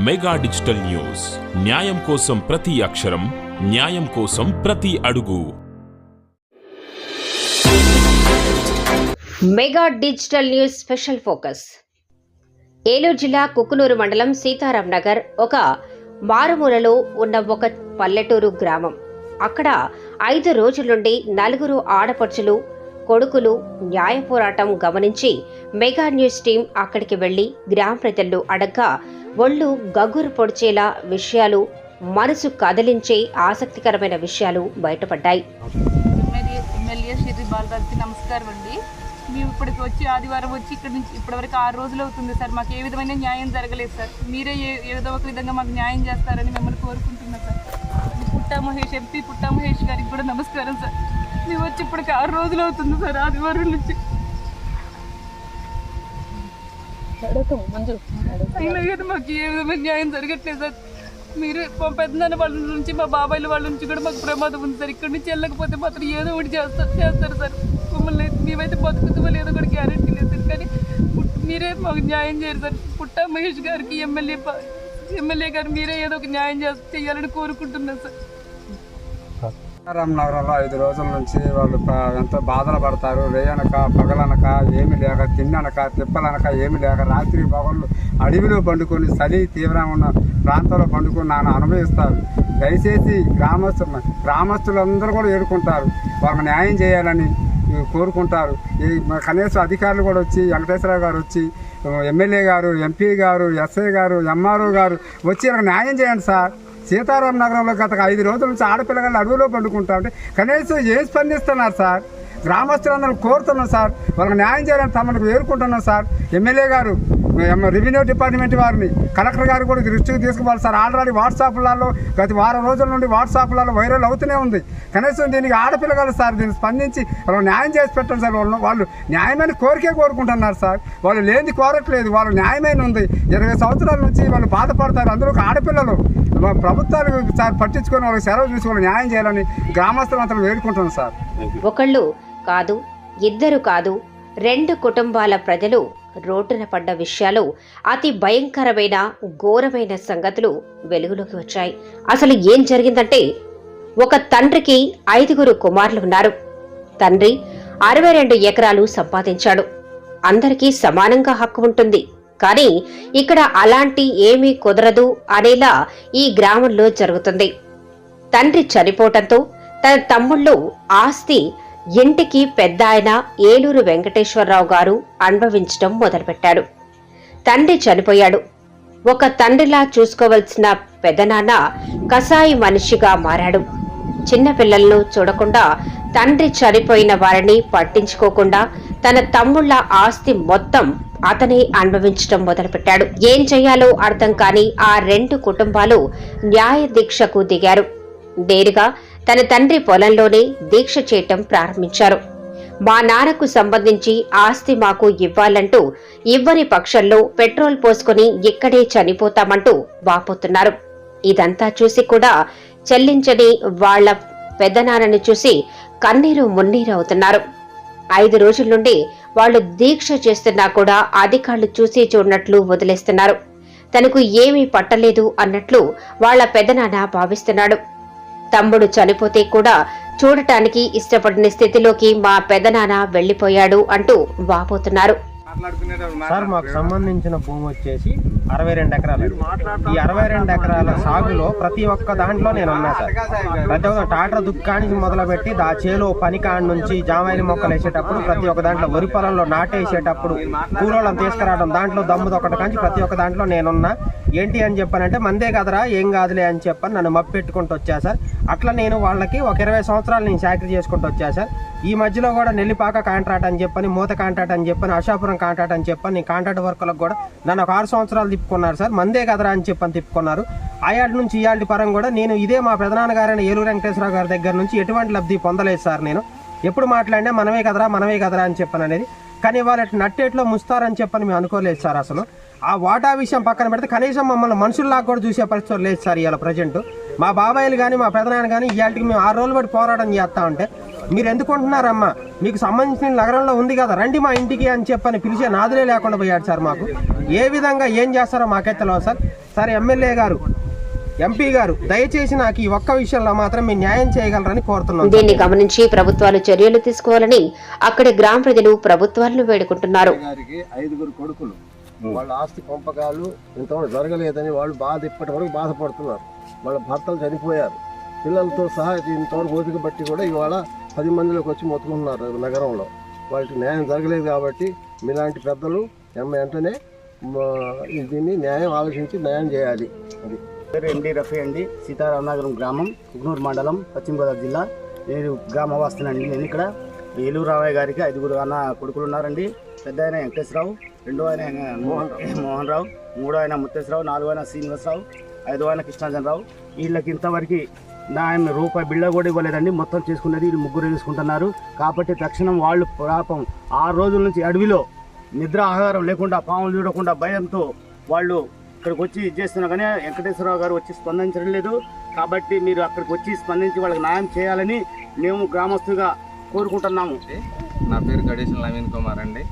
Mega digital news. న్యాయం కోసం ప్రతి అక్షరం న్యాయం కోసం ప్రతి అడుగు. Mega digital news special focus. Eluru జిల్లా కుకునూరు మండలం సీతారాం నగర్ ఒక మారుమూలలో ఉన్న ఒక పల్లెటూరు గ్రామం. అక్కడ ఐదు రోజుల నుండి నలుగురు ఆడపడుచులు కొడుకులు న్యాయ పోరాటం గమనించి మెగా న్యూస్ టీం అక్కడికి వెళ్ళి గ్రామ ప్రజలు అడగ్గా ఒళ్ళు గగ్గురు పొడిచేలా విషయాలు మనసు కదిలించే ఆసక్తికరమైన విషయాలు బయటపడ్డాయి. ఎమ్మెల్యే ఎమ్మెల్యే శ్రీ బాలరాజుకి నమస్కారం అండి. మేము ఇప్పటికి వచ్చి ఆదివారం వచ్చి ఇక్కడ నుంచి ఇప్పటివరకు ఆరు రోజులు అవుతుంది సార్. మాకు ఏ విధమైన న్యాయం జరగలేదు సార్. మీరే ఏ ఏదో ఒక విధంగా మాకు న్యాయం చేస్తారని మిమ్మల్ని కోరుకుంటున్నాం సార్. పుట్టా మహేష్ ఎంపీ పుట్టా మహేష్ గారికి కూడా నమస్కారం సార్. మేము వచ్చి ఇప్పటికి ఆరు రోజులు అవుతుంది సార్ ఆదివారం నుంచి. అయినా కానీ మాకు ఏ విధమైన న్యాయం జరగట్లేదు సార్. మీరు మా పెద్దనాన్న వాళ్ళ నుంచి మా బాబాయిల వాళ్ళ నుంచి కూడా మాకు ప్రమాదం ఉంది సార్. ఇక్కడ నుంచి వెళ్ళకపోతే మాత్రం ఏదో ఒకటి చేస్తారు చేస్తారు సార్. మమ్మల్ని మేమైతే బతుకుతామో లేదో కూడా గ్యారెంటీ లేదు సార్. కానీ మీరే మాకు న్యాయం చేయరు సార్. పుట్టా మహేష్ గారికి ఎమ్మెల్యే ఎమ్మెల్యే గారు మీరే ఏదో ఒక న్యాయం చేయాలని కోరుకుంటున్నాను సార్. రామ్ నగరంలో ఐదు రోజుల నుంచి వాళ్ళు ఎంతో బాధలు పడతారు. రేయనక పగలనక ఏమి లేక తిన్ననక తిప్పలనక ఏమి లేక రాత్రి పగళ్ళు అడవిలో పండుకొని చలి తీవ్రంగా ఉన్న ప్రాంతంలో పండుకొని నాన్న అనుభవిస్తారు. దయచేసి గ్రామస్తు గ్రామస్తులందరూ కూడా ఏడుకుంటారు. వాళ్ళకి న్యాయం చేయాలని కోరుకుంటారు. ఈ కనీసం అధికారులు కూడా వచ్చి వెంకటేశ్వరరావు గారు వచ్చి ఎమ్మెల్యే గారు ఎంపీ గారు ఎస్ఐ గారు ఎంఆర్ఓ గారు వచ్చి వాళ్ళకి న్యాయం చేయండి సార్. సీతారాం నగరంలో గత ఐదు రోజుల నుంచి ఆడపిల్లగాళ్ళు అడవిలో పండుకుంటా ఉంటే కనీసం ఏం స్పందిస్తున్నారు సార్? గ్రామస్తులందరూ కోరుతున్నాం సార్. వాళ్ళకి న్యాయం చేయాలని తమకు వేరుకుంటున్నాం సార్. ఎమ్మెల్యే గారు రెవెన్యూ డిపార్ట్మెంట్ వారిని కలెక్టర్ గారు కూడా దృష్టికి తీసుకుపోవాలి సార్. ఆల్రెడీ వాట్సాప్లలో గత వారం రోజుల నుండి వాట్సాప్లలో వైరల్ అవుతూనే ఉంది. కనీసం దీనికి ఆడపిల్లగాలు సార్ దీన్ని స్పందించి వాళ్ళు న్యాయం చేసి పెట్టండి సార్. వాళ్ళు వాళ్ళు న్యాయమైన కోరికే కోరుకుంటున్నారు సార్. వాళ్ళు లేని కోరట్లేదు. వాళ్ళు న్యాయమైన ఉంది. ఇరవై సంవత్సరాల నుంచి వాళ్ళు బాధపడతారు. అందరూ ఒక ఆడపిల్లలు ప్రభుత్వాలు సార్ పట్టించుకొని వాళ్ళకి సెలవు చూసుకొని న్యాయం చేయాలని గ్రామస్తులు అంతా వేడుకుంటున్నాం సార్. ఒకళ్ళు కాదు ఇద్దరు కాదు రెండు కుటుంబాల ప్రజలు రోడ్డున పడ్డ విషయాలు అతి భయంకరమైన ఘోరమైన సంగతులు వెలుగులోకి వచ్చాయి. అసలు ఏం జరిగిందంటే ఒక తండ్రికి ఐదుగురు కుమారులు ఉన్నారు. తండ్రి అరవై రెండు ఎకరాలు సంపాదించాడు. అందరికీ సమానంగా హక్కు ఉంటుంది. కానీ ఇక్కడ అలాంటి ఏమీ కుదరదు అనేలా ఈ గ్రామంలో జరుగుతుంది. తండ్రి చనిపోవటంతో తన తమ్ముళ్ళు ఆస్తి ఇంటికి పెద్ద ఆయన ఏలూరు వెంకటేశ్వరరావు గారు అనుభవించడం మొదలుపెట్టాడు. తండ్రి చనిపోయాడు. ఒక తండ్రిలా చూసుకోవలసిన పెదనాన్న కసాయి మనిషిగా మారాడు. చిన్నపిల్లలను చూడకుండా తండ్రి చనిపోయిన వారిని పట్టించుకోకుండా తన తమ్ముళ్ళ ఆస్తి మొత్తం అతనే అనుభవించడం మొదలుపెట్టాడు. ఏం చేయాలో అర్థం కాని ఆ రెండు కుటుంబాలు న్యాయ దీక్షకు దిగారు. నేరుగా తన తండ్రి పొలంలోనే దీక్ష చేయటం ప్రారంభించారు. మా నాన్నకు సంబంధించి ఆస్తి మాకు ఇవ్వాలంటూ ఇవ్వని పక్షంలో పెట్రోల్ పోసుకుని ఇక్కడే చనిపోతామంటూ వాపోతున్నారు. ఇదంతా చూసి కూడా చెల్లించని వాళ్ళ పెద్దనాన్నని చూసి కన్నీరు మున్నీరు అవుతున్నారు ఐదు రోజుల నుండి వాళ్ళు దీక్ష చేస్తున్నా కూడా అధికారులు చూసి చూడనట్లు వదిలేస్తున్నారు. తనకు ఏమీ పట్టలేదు అన్నట్లు వాళ్ళ పెదనాన్న భావిస్తున్నాడు. తమ్ముడు చనిపోతే కూడా చూడటానికి ఇష్టపడిన స్థితిలోకి మా పెదనాన్న వెళ్ళిపోయాడు అంటూ వాపోతున్నారు. సార్ మాకు సంబంధించిన భూమి వచ్చేసి అరవై రెండు ఎకరాలు ఈ అరవై రెండు ఎకరాల సాగులో ప్రతి ఒక్క దాంట్లో నేను ఉన్నా సార్. ప్రతి ఒక్క టాటర్ దుక్కానికి మొదలుపెట్టి దా చేలో పని కాడి నుంచి జామాయిలి మొక్కలు వేసేటప్పుడు ప్రతి ఒక్క దాంట్లో వరి పొలంలో నాటేసేటప్పుడు కూలోళ్ళని తీసుకురావడం దాంట్లో దమ్ము ఒకటి కాంచి ప్రతి ఒక్క దాంట్లో నేనున్నా. ఏంటి అని చెప్పానంటే మందే కదరా ఏం కాదులే అని చెప్పని నన్ను మప్పెట్టుకుంటూ వచ్చా సార్. అట్లా నేను వాళ్ళకి ఒక ఇరవై సంవత్సరాలు నేను చాకరీ చేసుకుంటూ వచ్చా సార్. ఈ మధ్యలో కూడా నెల్లిపాక కాంట్రాక్ట్ అని చెప్పని మూత కాంట్రాక్ట్ అని చెప్పని అషాపురం కాంట్రాక్ట్ అని చెప్పని నేను కాంట్రాక్ట్ వర్కులకు కూడా నన్ను ఒక ఆరు సంవత్సరాలు తిప్పుకున్నారు సార్. మందే కదరా అని చెప్పని తిప్పుకున్నారు. ఆయాటి నుంచి ఇయాటి పరం కూడా నేను ఇదే మా పెదనాన్నగారైన ఏలూరు వెంకటేశ్వరరావు గారి దగ్గర నుంచి ఎటువంటి లబ్ధి పొందలేదు సార్ నేను. ఎప్పుడు మాట్లాడినా మనమే కదరా మనమే కదరా అని చెప్పను అనేది. కానీ వాళ్ళ నట్టేట్లో ముస్తారని చెప్పని మేము అనుకోలేదు సార్ అసలు. ఆ వాటా విషయం పక్కన పెడితే కనీసం మమ్మల్ని మనుషుల్లాగా కూడా చూసే పరిస్థితులు లేదు సార్ ఇవాళ ప్రజెంట్. మా బాబాయిలు కానీ మా పెదనాన్న కానీ ఇవాళకి మేము ఆరు రోజులు బట్టి పోరాటం చేస్తా ఉంటే మీరు ఎందుకు ఉంటున్నారమ్మా మీకు సంబంధించిన నగరంలో ఉంది కదా రండి మా ఇంటికి అని చెప్పని పిలిచే నాదులే లేకుండా పోయాడు సార్ మాకు. ఏ విధంగా ఏం చేస్తారో మాకైతే తెలియదు సార్. సార్ ఎమ్మెల్యే గారు ఎంపీ గారు దయచేసి నాకు ఈ ఒక్క విషయంలో మాత్రం మీరు న్యాయం చేయగలరని కోరుతున్నాను దీన్ని గమనించి ప్రభుత్వాలు చర్యలు తీసుకోవాలని అక్కడి గ్రామ ప్రజలు ప్రభుత్వాలను వేడుకుంటున్నారు. గారికి ఐదుగురు కొడుకులు. వాళ్ళ ఆస్తి పంపకాలు ఇంతవరకు జరగలేదని వాళ్ళు బాధ ఇప్పటి వరకు బాధపడుతున్నారు. వాళ్ళ భర్తలు చనిపోయారు. పిల్లలతో సహా ఇంతవరకు ఓపిక బట్టి కూడా ఇవాళ పది మందిలోకి వచ్చి మొత్తుకుంటున్నారు నగరంలో. వాళ్ళకి న్యాయం జరగలేదు కాబట్టి మీలాంటి పెద్దలు ఎమ్మ వెంటనే దీన్ని న్యాయం ఆలోచించి న్యాయం చేయాలి. అది. పేరు ఎండి రఫీ అండి. సీతారామనగరం గ్రామం కుగ్నూరు మండలం పశ్చిమ గోదావరి జిల్లా. నేను గ్రామవాస్తునండి నేను ఇక్కడ ఏలూరు రామయ్య గారికి ఐదుగురు అన్న కొడుకులు ఉన్నారండి. పెద్ద ఆయన వెంకటేశ్వరరావు రెండో ఆయన మోహన్ మోహన్ రావు మూడో ఆయన ముత్తేశ్వరరావు నాలుగో ఆయన శ్రీనివాసరావు ఐదో ఆయన కృష్ణాజనరావు వీళ్ళకి ఇంతవరకు నా ఆయన రూపాయి బిళ్ళ కూడా ఇవ్వలేదండి. మొత్తం చేసుకున్నది వీళ్ళు ముగ్గురు తీసుకుంటున్నారు కాబట్టి తక్షణం వాళ్ళు పాపం ఆరు రోజుల నుంచి అడవిలో నిద్ర ఆహారం లేకుండా పాములు చూడకుండా భయంతో వాళ్ళు ఇక్కడికి వచ్చి ఇది చేస్తున్నా కానీ వెంకటేశ్వరరావు గారు వచ్చి స్పందించడం లేదు. కాబట్టి మీరు అక్కడికి వచ్చి స్పందించి వాళ్ళకి న్యాయం చేయాలని మేము గ్రామస్తుగా కోరుకుంటున్నాము. నా పేరు గడేశన్ నవీన్ కుమార్ అండి.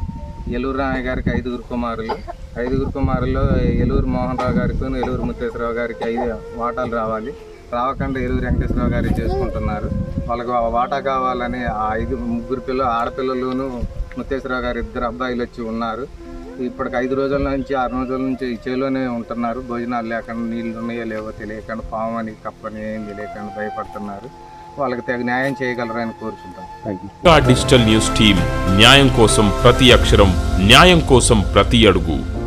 ఏలూరు రామయ్య గారికి ఐదుగురు కుమారులు. ఐదుగురు కుమారుల్లో ఏలూరు మోహన్ రావు గారికి ఎలూరు ముత్తేశ్వరరావు గారికి ఐదు వాటాలు రావాలి. రావకుండా ఏలూరు వెంకటేశ్వరరావు గారికి చేసుకుంటున్నారు. వాళ్ళకి వాటా కావాలని ఆ ఐదు ముగ్గురు పిల్లలు ఆడపిల్లలును ముత్తేశ్వరరావు గారు ఇద్దరు అబ్బాయిలు వచ్చి ఉన్నారు. ఇప్పటికి ఐదు రోజుల నుంచి ఆరు రోజుల నుంచి ఈ చేలోనే ఉంటున్నారు. భోజనాలు లేకుండా నీళ్ళు ఉన్నాయో లేవో తెలియకుండా పాము అని కప్పని ఏం తెలియకుండా భయపడుతున్నారు. వాళ్ళకి తగు న్యాయం చేయగలరని కోరుకుంటాం. ఇంకా డిజిటల్ న్యూస్ టీం న్యాయం కోసం ప్రతి అక్షరం న్యాయం కోసం ప్రతి అడుగు.